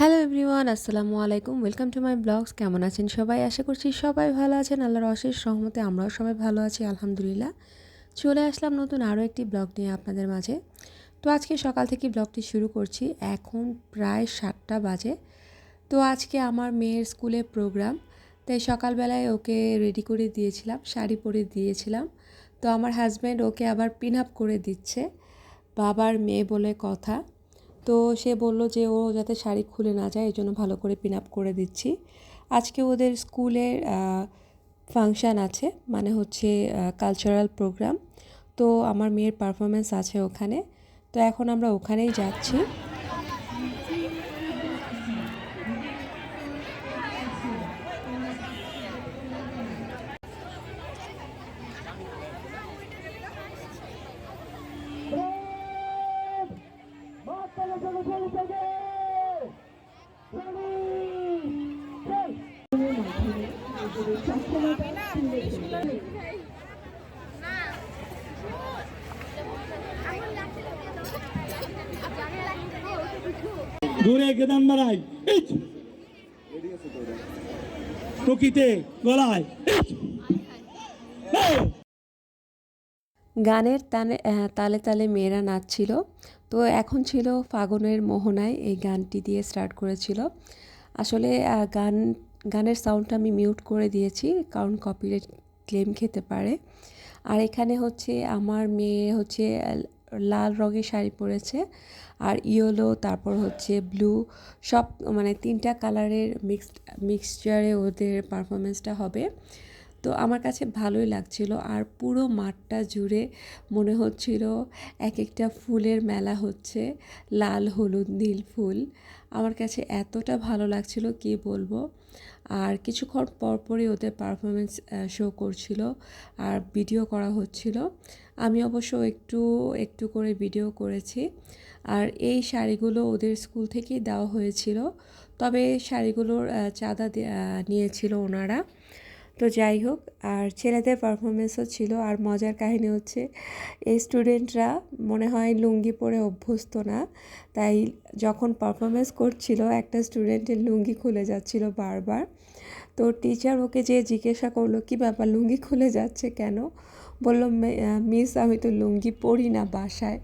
Hello everyone, আসসালামু আলাইকুম। Welcome to my blogs কেমন আছেন সবাই? আশা করছি সবাই ভালো আছেন। আল্লাহর অশেষ সহমতে আমরাও সবাই ভালো আছি, আলহামদুলিল্লাহ। চলে আসলাম নতুন আরও একটি ব্লগ নিয়ে আপনাদের মাঝে। তো আজকে সকাল থেকে ব্লগটি শুরু করছি। এখন প্রায় সাতটা বাজে। তো আজকে আমার মেয়ের স্কুলে প্রোগ্রাম তাই সকালবেলায় ওকে রেডি করে দিয়েছিলাম, শাড়ি পরে দিয়েছিলাম। তো আমার হাজব্যান্ড ওকে আবার পিন আপ করে দিচ্ছে। বাবার মেয়ে বলে কথা। তো সে বলল যে ও যাতে শাড়ি খুলে না যায় এই জন্য ভালো করে পিন আপ করে দিচ্ছি। আজকে ওদের স্কুলের ফাংশান আছে মানে হচ্ছে কালচারাল প্রোগ্রাম তো আমার মেয়ের পারফরমেন্স আছে ওখানে। তো এখন আমরা ওখানেই যাচ্ছি। দূরে গেদান গলায় এই! গানের তানে তালে তালে মেয়েরা নাচছিল। তো এখন ছিল ফাগুনের মোহনায় এই গানটি দিয়ে স্টার্ট করেছিল। আসলে গান, গানের সাউন্ডটা আমি মিউট করে দিয়েছি কারণ কপিরাইট ক্লেম খেতে পারে। আর এখানে হচ্ছে আমার মেয়ে হচ্ছে লাল রঙের শাড়ি পরেছে আর ইয়েলো, তারপর হচ্ছে ব্লু সব মানে তিনটা কালারের মিক্সড মিক্সচারে ওদের পারফরমেন্সটা হবে। তো আমার কাছে ভালোই লাগছিল। আর পুরো মাঠটা জুড়ে মনে হচ্ছিল এক একটা ফুলের মেলা হচ্ছে, লাল, হলুদ, নীল ফুল। আমার কাছে এতটা ভালো লাগছিল, কি বলব? আর কিছুক্ষণ পরপরই ওদের পারফরমেন্স শো করছিল আর ভিডিও করা হচ্ছিল। আমি অবশ্য একটু একটু করে ভিডিও করেছি। আর এই শাড়িগুলো ওদের স্কুল থেকেই দেওয়া হয়েছিল। তবে শাড়িগুলোর চাঁদা নিয়েছিল ওনারা। তো যাই হোক, আর ছেলেদের পারফরমেন্সও ছিল, আর মজার কাহিনী হচ্ছে, এই স্টুডেন্টরা মনে হয় লুঙ্গি পরে অভ্যস্ত না, তাই যখন পারফরমেন্স করছিল, একটা স্টুডেন্টের লুঙ্গি খুলে যাচ্ছিল বারবার। তো টিচার ওকে যে জিজ্ঞাসা করল, কি ব্যাপার, লুঙ্গি খুলে যাচ্ছে কেন? বলল মিস আমি তো লুঙ্গি পরি না বাসায়।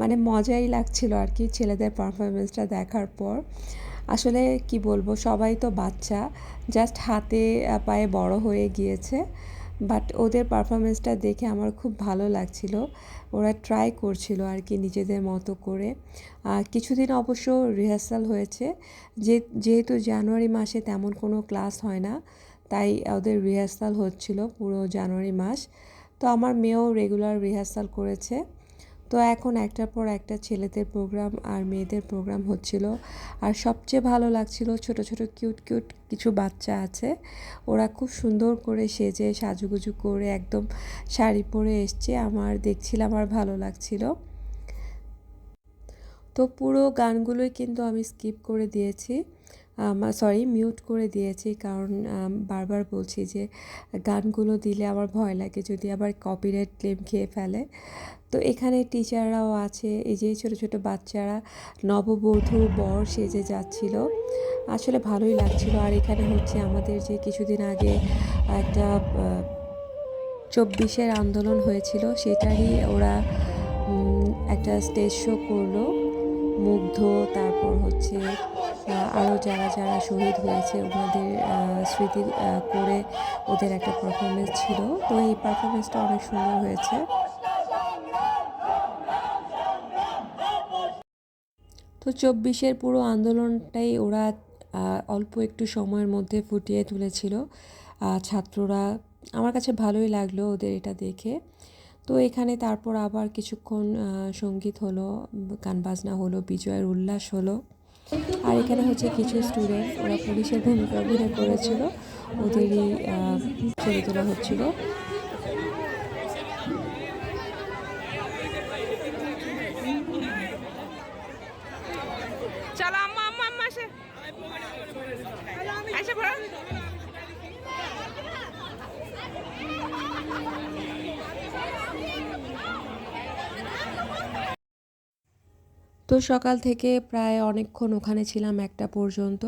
মানে মজাই লাগছিল আর কি ছেলেদের পারফরমেন্সটা দেখার পর। আসলে কি বলব, সবাই তো বাচ্চা জাস্ট হাতে পায়ে বড় হয়ে গিয়েছে বাট ওদের পারফরমেন্সটা দেখে আমার খুব ভালো লাগছিল। ওরা ট্রাই করছিল আর কি নিজেদের মতো করে। আর কিছুদিন অবশ্য রিহার্সাল হয়েছে, যে, যেহেতু জানুয়ারি মাসে তেমন কোনো ক্লাস হয় না, তাই ওদের রিহার্সাল হচ্ছিল পুরো জানুয়ারি মাস। তো আমার মেয়েও রেগুলার রিহার্সাল করেছে। তো এখন একটার পর একটা ছেলেদের প্রোগ্রাম আর মেয়েদের প্রোগ্রাম হচ্ছিল। আর সবচেয়ে ভালো লাগছিল ছোট ছোট কিউট কিউট কিছু বাচ্চা আছে। ওরা খুব সুন্দর করে সেজে, সাজুগুজু করে একদম শাড়ি পরে এসছে। আমার দেখছিলাম আর ভালো লাগছিল। তো পুরো গানগুলোই কিন্তু আমি স্কিপ করে দিয়েছি। সরি মিউট করে দিয়েছি। কারণ বারবার বলছি যে গানগুলো দিলে আমার ভয় লাগে। যদি আবার কপিরাইট ক্লেম খেয়ে ফেলে। তো এখানে টিচাররাও আছে, এই যে ছোট ছোট বাচ্চারা, নববধূ, বর সেজে যাচ্ছিল। আসলে ভালোই লাগছিল। আর এখানে হচ্ছে আমাদের যে কিছুদিন আগে একটা চব্বিশের আন্দোলন হয়েছিল, সেটারই ওরা একটা স্টেজ শো করল। মুগ্ধ, তারপর হচ্ছে আরও যারা যারা শহীদ হয়েছে, ওনাদের স্মৃতি করে ওদের একটা পারফরমেন্স ছিল। তো এই পারফরমেন্সটা অনেক সুন্দর হয়েছে। তো চব্বিশের পুরো আন্দোলনটাই ওরা অল্প একটু সময়ের মধ্যে ফুটিয়ে তুলেছিল। ছাত্ররা, আমার কাছে ভালোই লাগল ওদের এটা দেখে। তো এখানে তারপর আবার কিছুক্ষণ সংগীত হলো, গান বাজনা হলো, বিজয়ের উল্লাস হলো। আর এখানে হচ্ছে কিছু স্টুডেন্ট ওরা পুলিশের ভূমিকা অভিনয় করেছিল। ওদেরই ছবি তোলা হচ্ছিল চলো আম্মা আম্মা আম্মা আসে আসে পড়ো তো সকাল থেকে প্রায় অনেকক্ষণ ওখানে ছিলাম একটা পর্যন্ত।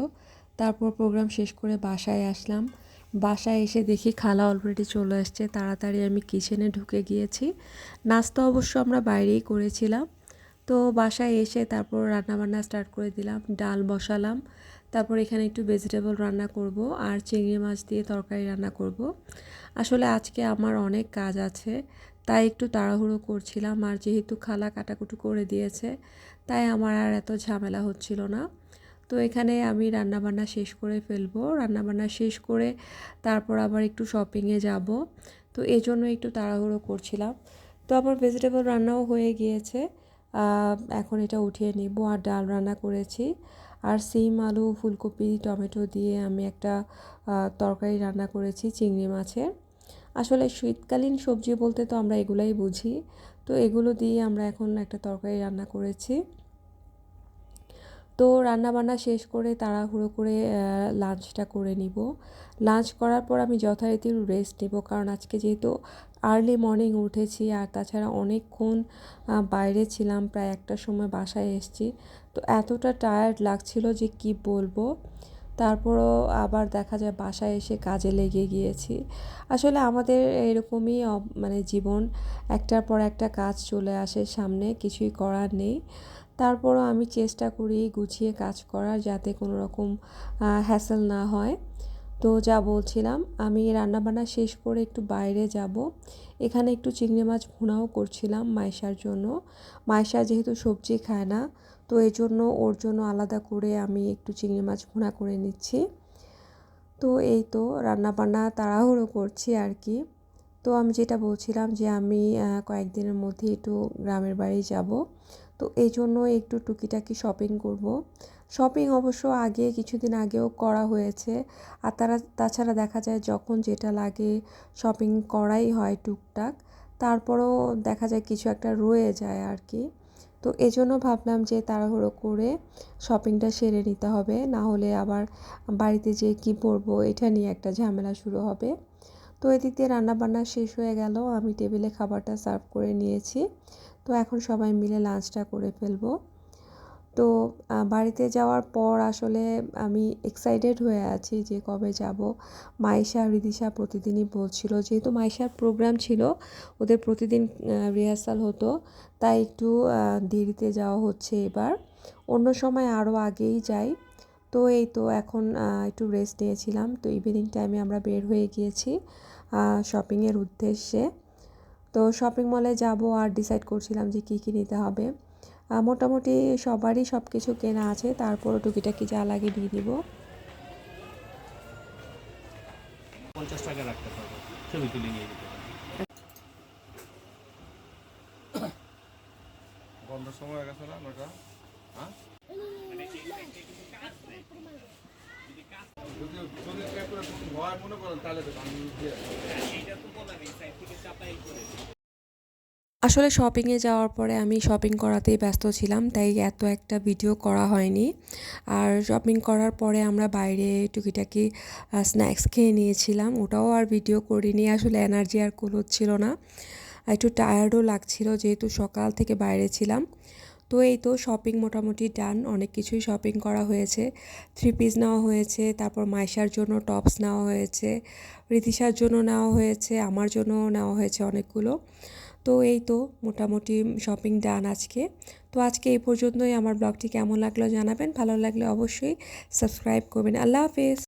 তারপর প্রোগ্রাম শেষ করে বাসায় আসলাম। বাসায় এসে দেখি খালা অলরেডি চলে আসছে। তাড়াতাড়ি আমি কিচেনে ঢুকে গিয়েছি। নাস্তা অবশ্য আমরা বাইরেই করেছিলাম। তো বাসায় এসে তারপর রান্নাবান্না স্টার্ট করে দিলাম, ডাল বসালাম। তারপর এখানে একটু ভেজিটেবল রান্না করব আর চিংড়ি মাছ দিয়ে তরকারি রান্না করব। আসলে আজকে আমার অনেক কাজ আছে। তাই একটু তাড়াহুড়ো করছিলাম আর যেহেতু খালা কাটাকুটু করে দিয়েছে, তাই আমার আর এত ঝামেলা হচ্ছিল না। তো এখানে আমি রান্নাবান্না শেষ করে ফেলব। রান্নাবান্না শেষ করে তারপর আবার একটু শপিংয়ে যাব। তো এই জন্য একটু তাড়াহুড়ো করছিলাম। তো আমার ভেজিটেবল রান্নাও হয়ে গিয়েছে। এখন এটা উঠিয়ে নিব আর ডাল রান্না করেছি। আর সিম, আলু, ফুলকপি, টমেটো দিয়ে আমি একটা তরকারি রান্না করেছি চিংড়ি মাছের। আসলে শীতকালীন সবজি বলতে তো আমরা এগুলাই বুঝি। তো এগুলো দিয়ে আমরা এখন একটা তরকারি রান্না করেছি। তো রান্না বান্না শেষ করে তাড়াহুড়ো করে লাঞ্চটা করে নিব। লাঞ্চ করার পর আমি যথারীতি রেস্ট নেব। কারণ আজকে যেহেতু আর্লি মর্নিং উঠেছি, আর তাছাড়া অনেকক্ষণ বাইরে ছিলাম, প্রায় একটা সময় বাসায় এসেছি। তো এতটা টায়ার্ড লাগছিল যে কি বলব? তারপরও আবার দেখা যায় বাসায় এসে কাজে লেগে গিয়েছি। আসলে আমাদের এরকমই মানে জীবন, একটার পর একটা কাজ চলে আসে সামনে, কিছুই করার নেই। তারপরও আমি চেষ্টা করি গুছিয়ে কাজ করার যাতে কোনো রকম হ্যাসেল না হয়। তো যা বলছিলাম, আমি রান্নাবান্না শেষ করে একটু বাইরে যাব। এখানে একটু চিংড়ি মাছ ভুনাও করছিলাম মাইশার জন্য। মাইশা যেহেতু সবজি খায় না তো এই জন্য ওর জন্য আলাদা করে আমি একটু চিংড়ি মাছ ভুনা করে নিচ্ছি। তো এই তো রান্নাবান্না তাড়াহুড়ো করছি আর কি তো আমি যেটা বলছিলাম যে আমি কয়েকদিনের মধ্যে একটু গ্রামের বাড়ি যাব। তো এই জন্য একটু টুকিটাকি শপিং করব। শপিং অবশ্য আগে কিছুদিন আগেও করা হয়েছে। আর তারা, তাছাড়া দেখা যায় যখন যেটা লাগে শপিং করাই হয় টুকটাক, তারপরেও দেখা যায় কিছু একটা রয়ে যায় আর কি তো এজন্য ভাবলাম যে তাড়াহুড়ো করে শপিংটা সেরে নিতে হবে, না হলে আবার বাড়িতে যেয়ে কি পরবো, এটা নিয়ে একটা ঝামেলা শুরু হবে। তো এদিক দিয়ে রান্নাবান্না শেষ হয়ে গেল, আমি টেবিলে খাবারটা সার্ভ করে নিয়েছি। তো এখন সবাই মিলে লাঞ্চটা করে ফেলব। তো বাড়িতে যাওয়ার পর আসলে আমি এক্সাইটেড হয়ে আছি যে কবে যাব। মাইশা রিদিশা প্রতিদিনই বলছিল, যেহেতু মাইশার প্রোগ্রাম ছিল, ওদের প্রতিদিন রিহার্সাল হতো, তাই একটু দেরিতে যাওয়া হচ্ছে এবার। অন্য সময় আরও আগেই যাই। তো এই তো এখন একটু রেস্ট নিয়েছিলাম। তো ইভিনিং টাইমে আমরা বের হয়ে গিয়েছি শপিংয়ের উদ্দেশ্যে। তো শপিং মলে যাব আর ডিসাইড করছিলাম যে কী কী নিতে হবে। মোটামুটি সবারই সব কিছু কেনা আছে তারপরও টুকিটাকি যা লাগে দিয়ে দিব। পঞ্চাশ টাকা রাখতে পারব ছবি তুলে নিয়ে যেতে বন্ধের সময় গেছে না নটা হ্যাঁ? যদি মনে করেন তাহলে আসলে শপিংয়ে যাওয়ার পরে আমি শপিং করাতেই ব্যস্ত ছিলাম, তাই এত একটা ভিডিও করা হয়নি। আর শপিং করার পরে আমরা বাইরে টুকিটাকি স্ন্যাক্স খেয়ে নিয়েছিলাম, ওটাও আর ভিডিও করিনি, আসলে এনার্জি আর কুল হচ্ছিল না। একটু টায়ার্ডও লাগছিল যেহেতু সকাল থেকে বাইরে ছিলাম। তো এই তো শপিং মোটামুটি ডান অনেক কিছুই শপিং করা হয়েছে। থ্রি পিস নেওয়া হয়েছে, তারপর মাইশার জন্য টপস নেওয়া হয়েছে, রীতিশার জন্য নেওয়া হয়েছে, আমার জন্য নেওয়া হয়েছে অনেকগুলো। তো এই তো মোটামুটি শপিং ডান আজকে। তো আজকে এই পর্যন্তই। আমার ব্লগটি কেমন লাগল জানাবেন। ভালো লাগলে অবশ্যই সাবস্ক্রাইব করবেন। আল্লাহ হাফেজ।